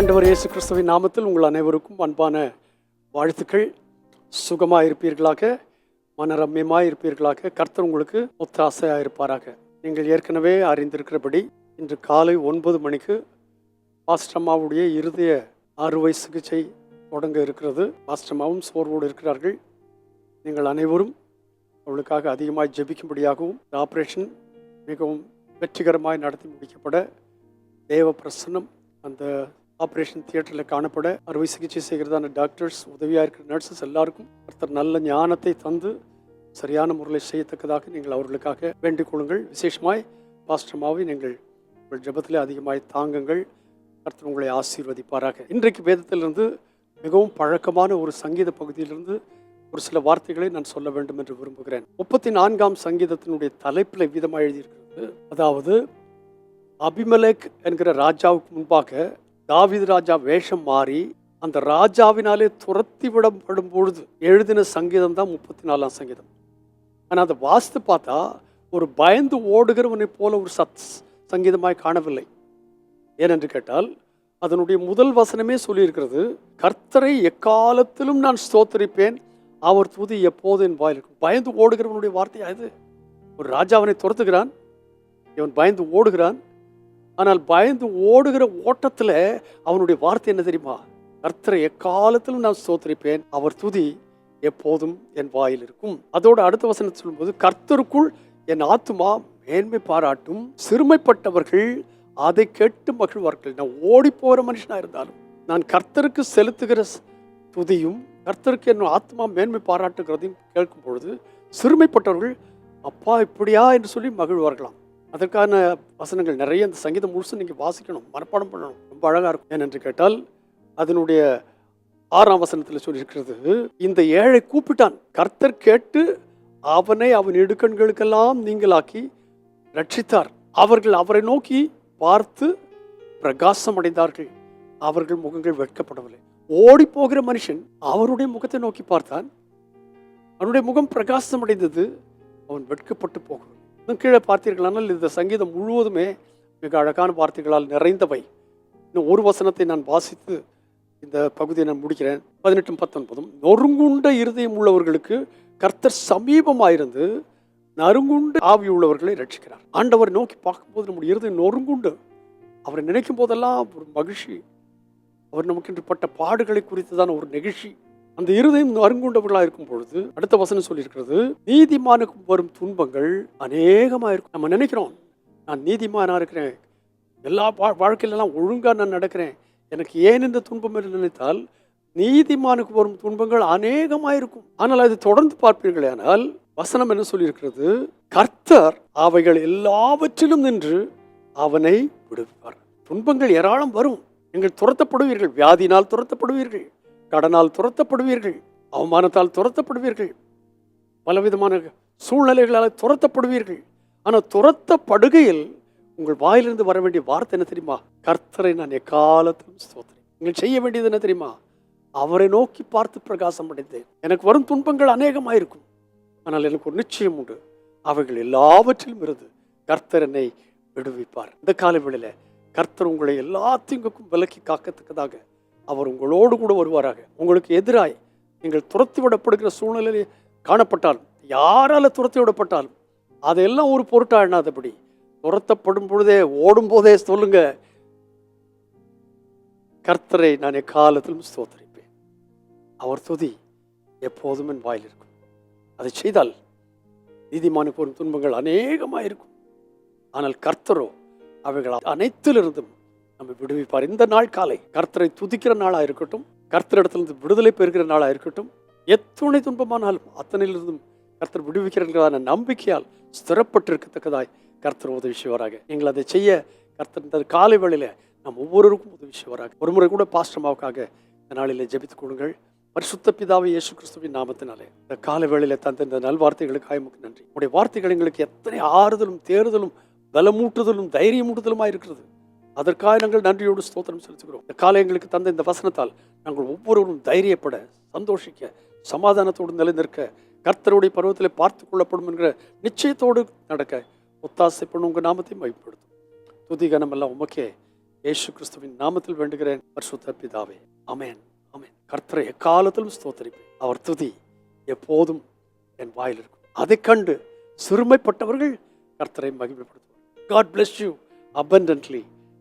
ஆண்டவர் இயேசு கிறிஸ்துவின் நாமத்தில் உங்கள் அனைவருக்கும் அன்பான வாழ்த்துக்கள். சுகமாக இருப்பீர்களாக மனரம்யமாக இருப்பீர்களாக கர்த்தர் உங்களுக்கு ஒத்தாசையாக இருப்பாராக நீங்கள் ஏற்கனவே அறிந்திருக்கிறபடி இன்று காலை ஒன்பது மணிக்கு பாஸ்டம்மாவுடைய இருதய அறுவை சிகிச்சை தொடங்க இருக்கிறது. பாஸ்டம்மாவும் சோர்வோடு இருக்கிறார்கள். நீங்கள் அனைவரும் அவளுக்காக அதிகமாக ஜெபிக்கும்படியாகவும் இந்த ஆப்ரேஷன் மிகவும் வெற்றிகரமாய் நடத்தி முடிக்கப்பட தேவ பிரசன்னம் அந்த ஆப்ரேஷன் தியேட்டரில் காணப்பட அறுவை சிகிச்சை செய்கிறதான டாக்டர்ஸ் உதவியாக இருக்கிற நர்சஸ் எல்லாருக்கும் ஒருத்தர் நல்ல ஞானத்தை தந்து சரியான முறையில் செய்யத்தக்கதாக நீங்கள் அவர்களுக்காக வேண்டிக் கொள்ளுங்கள். விசேஷமாய் பாஸ்டமாவை நீங்கள் உங்கள் ஜபத்தில் அதிகமாய் தாங்குங்கள். கர்த்தர் உங்களை ஆசீர்வதிப்பாராக. இன்றைக்கு வேதத்திலிருந்து மிகவும் பழக்கமான ஒரு சங்கீத பகுதியிலிருந்து ஒரு சில வார்த்தைகளை நான் சொல்ல வேண்டும் என்று விரும்புகிறேன். முப்பத்தி நான்காம் சங்கீதத்தினுடைய தலைப்பில் விதமாக எழுதியிருக்கிறது. அதாவது அபிமலேக் என்கிற ராஜாவுக்கு முன்பாக தாவிது ராஜா வேஷம் மாறி அந்த ராஜாவினாலே துரத்தி விடப்படும் பொழுது எழுதின சங்கீதம் தான் முப்பத்தி நாலாம் சங்கீதம். ஆனால் அதை வாசித்து பார்த்தா ஒரு பயந்து ஓடுகிறவனைப் போல ஒரு சத் சங்கீதமாய் காணவில்லை. ஏனென்று கேட்டால் அதனுடைய முதல் வசனமே சொல்லியிருக்கிறது கர்த்தரை எக்காலத்திலும் நான் ஸ்தோத்தரிப்பேன். அவர் துதி எப்போது என் வாயில் இருக்கும். பயந்து ஓடுகிறவனுடைய வார்த்தையா இது? ஒரு ராஜாவனை துரத்துகிறான் இவன் பயந்து ஓடுகிறான் ஆனால் பயந்து ஓடுகிற ஓட்டத்தில் அவனுடைய வார்த்தை என்ன தெரியுமா? கர்த்தரை எக்காலத்திலும் நான் ஸ்தோத்தரிப்பேன் அவர் துதி எப்போதும் என் வாயில் இருக்கும். அதோட அடுத்த வசனத்தை சொல்லும்போது கர்த்தருக்குள் என் ஆத்துமா மேன்மை பாராட்டும். சிறுமைப்பட்டவர்கள் அதை கேட்டு மகிழ்வார்கள். நான் ஓடி போகிற மனுஷனாக இருந்தாலும் நான் கர்த்தருக்கு செலுத்துகிற ஸ்- துதியும் கர்த்தருக்கு என் ஆத்மா மேன்மை பாராட்டுகிறதையும் கேட்கும் பொழுது சிறுமைப்பட்டவர்கள் அப்பா இப்படியா? என்று சொல்லி மகிழ்வார்களாம். அதற்கான வசனங்கள் நிறைய இந்த சங்கீதம் முழுசும் நீங்கள் வாசிக்கணும் மனப்பாடம் பண்ணணும். ரொம்ப அழகாக இருக்கும். ஏனென்று கேட்டால் அதனுடைய ஆறாம் வசனத்தில் சொல்லியிருக்கிறது இந்த ஏழை கூப்பிட்டான். கர்த்தர் கேட்டு அவனை அவன் இடுக்கண்களுக்கெல்லாம் நீங்களாக்கி ரட்சித்தார் அவர்கள் அவரை நோக்கி பார்த்து பிரகாசம் அடைந்தார்கள் அவர்கள் முகங்கள் வெட்கப்படவில்லை. ஓடி போகிற மனுஷன் அவருடைய முகத்தை நோக்கி பார்த்தான். அவனுடைய முகம் பிரகாசம் அடைந்தது அவன் வெட்கப்பட்டு போகவில்லை. இன்னும் கீழே பார்த்தீர்களானால் இந்த சங்கீதம் முழுவதுமே மிக அழகான வார்த்தைகளால் நிறைந்தவை. இன்னும் ஒரு வசனத்தை நான் வாசித்து இந்த பகுதியை நான் முடிக்கிறேன். பதினெட்டும் பத்தொன்பதும் நொறுங்குண்ட இருதயம் உள்ளவர்களுக்கு கர்த்தர் சமீபமாயிருந்து நறுங்குண்டு ஆவி உள்ளவர்களை ரட்சிக்கிறார் ஆண்டவர் நோக்கி பார்க்கும்போது நம்முடைய இருதயம் நொறுங்குண்டு. அவரை நினைக்கும் போதெல்லாம் ஒரு மகிழ்ச்சி. அவர் நமக்கு பட்ட பாடுகளை குறித்துதான ஒரு நெகிழ்ச்சி. அந்த இருதயம் அருங்குண்டவர்களாக இருக்கும் பொழுது அடுத்த வசனம் சொல்லியிருக்கிறது நீதிமானுக்கு வரும் துன்பங்கள் அநேகமாக இருக்கும். நம்ம நினைக்கிறோம் நான் நீதிமானாக இருக்கிறேன். எல்லா வா வாழ்க்கையிலலாம் ஒழுங்காக நான் நடக்கிறேன். எனக்கு ஏன் இந்த துன்பம்? என்று நினைத்தால் நீதிமானுக்கு வரும் துன்பங்கள் அநேகமாக இருக்கும். ஆனால் அது தொடர்ந்து பார்ப்பீர்கள் ஆனால் வசனம் என்ன சொல்லியிருக்கிறது? கர்த்தர் அவைகள் எல்லாவற்றிலும் நின்று அவனை விடுவிப்பார் துன்பங்கள் ஏராளம் வரும். நீங்கள் துரத்தப்படுவீர்கள் வியாதினால் துரத்தப்படுவீர்கள். கடனால் துரத்தப்படுவீர்கள் அவமானத்தால் துரத்தப்படுவீர்கள் பலவிதமான சூழ்நிலைகளால் துரத்தப்படுவீர்கள். ஆனால் துரத்தப்படுகையில் உங்கள் வாயிலிருந்து வர வேண்டிய வார்த்தை என்ன தெரியுமா? கர்த்தரை நான் எக்காலத்திலும் ஸ்தோத்திரேன் நீங்கள் செய்ய வேண்டியது என்ன தெரியுமா? அவரை நோக்கி பார்த்து பிரகாசம் அடைந்தேன். எனக்கு வரும் துன்பங்கள் அநேகமாயிருக்கும். ஆனால் எனக்கு ஒரு நிச்சயம் உண்டு. அவைகள் எல்லாவற்றிலும் இருந்து கர்த்தர் என்னை விடுவிப்பார். இந்த காலவெளியில கர்த்தர் உங்களை எல்லா தீங்குக்கும் விலக்கி காக்கத்தக்கதாக அவர் உங்களோடு கூட வருவாராக. உங்களுக்கு எதிராய் நீங்கள் துரத்தி விடப்படுகிற சூழ்நிலையில் காணப்பட்டாலும் யாரால் துரத்தி விடப்பட்டாலும் அதெல்லாம் ஒரு பொருட்டாக எண்ணாதபடி துரத்தப்படும் பொழுதே ஓடும் போதே சொல்லுங்க கர்த்தரை நான் எக்காலத்திலும் ஸ்தோத்தரிப்பேன். அவர் துதி எப்போதும் என் வாயில் இருக்கும். அதை செய்தால் நீதிமானுக்கு வரும் துன்பங்கள் அநேகமாக இருக்கும் ஆனால் கர்த்தரோ அவைகள் அனைத்திலிருந்தும் நம்ம விடுவிப்பார். இந்த நாள் காலை கர்த்தரை துதிக்கிற நாளாக இருக்கட்டும் கர்த்தரிடத்திலிருந்து விடுதலை பெறுகிற நாளாக இருக்கட்டும் எத்துணை துன்பமானாலும் அத்தனையிலிருந்தும் கர்த்தர் விடுவிக்கிறதான நம்பிக்கையால் ஸ்திரப்பட்டிருக்கத்தக்கதாய் கர்த்தர் உதவி செய்வாராக நீங்கள் அதை செய்ய கர்த்தர் இந்த காலை வேளையில் நம் ஒவ்வொருவருக்கும் உதவி செய்வாராக ஒரு முறை கூட பாஸ்டமாவுக்காக இந்த நாளில் ஜெபித்துக் கொள்ளுங்கள். பரிசுத்த பிதாவை இயேசு கிறிஸ்துவின் நாமத்தினாலே இந்த கால வேளையில் தந்த இந்த நல்வார்த்தைகளுக்கு உமக்கு நன்றி. உடைய வார்த்தைகள் எங்களுக்கு எத்தனை ஆறுதலும் தேறுதலும் பலமூட்டுதலும் தைரியமூட்டுதலுமாய் இருக்கிறது. அதற்காக நாங்கள் நன்றியோடு ஸ்தோத்திரம் செலுத்துகிறோம். இந்த காலை எங்களுக்கு தந்த இந்த வசனத்தால் நாங்கள் ஒவ்வொருவரும் தைரியப்பட சந்தோஷிக்க சமாதானத்தோடு நிலைநிற்க கர்த்தருடைய பருவத்தில் பார்த்து கொள்ளப்படும் என்கிற நிச்சயத்தோடு நடக்க ஒத்தாசை பண்ண உங்கள் நாமத்தை மகிப்படுத்தும் துதி கனம் எல்லாம் உமக்கே. இயேசு கிறிஸ்துவின் நாமத்தில் வேண்டுகிறேன். பரிசுத்த பிதாவே. அமேன் அமேன் கர்த்தரை எக்காலத்திலும் ஸ்தோத்தரிப்பேன். அவர் துதி எப்போதும் என் வாயில் இருக்கும். அதைக் கண்டு சிறுமைப்பட்டவர்கள் கர்த்தரை மகிமைப்படுத்துவார் God bless you abundantly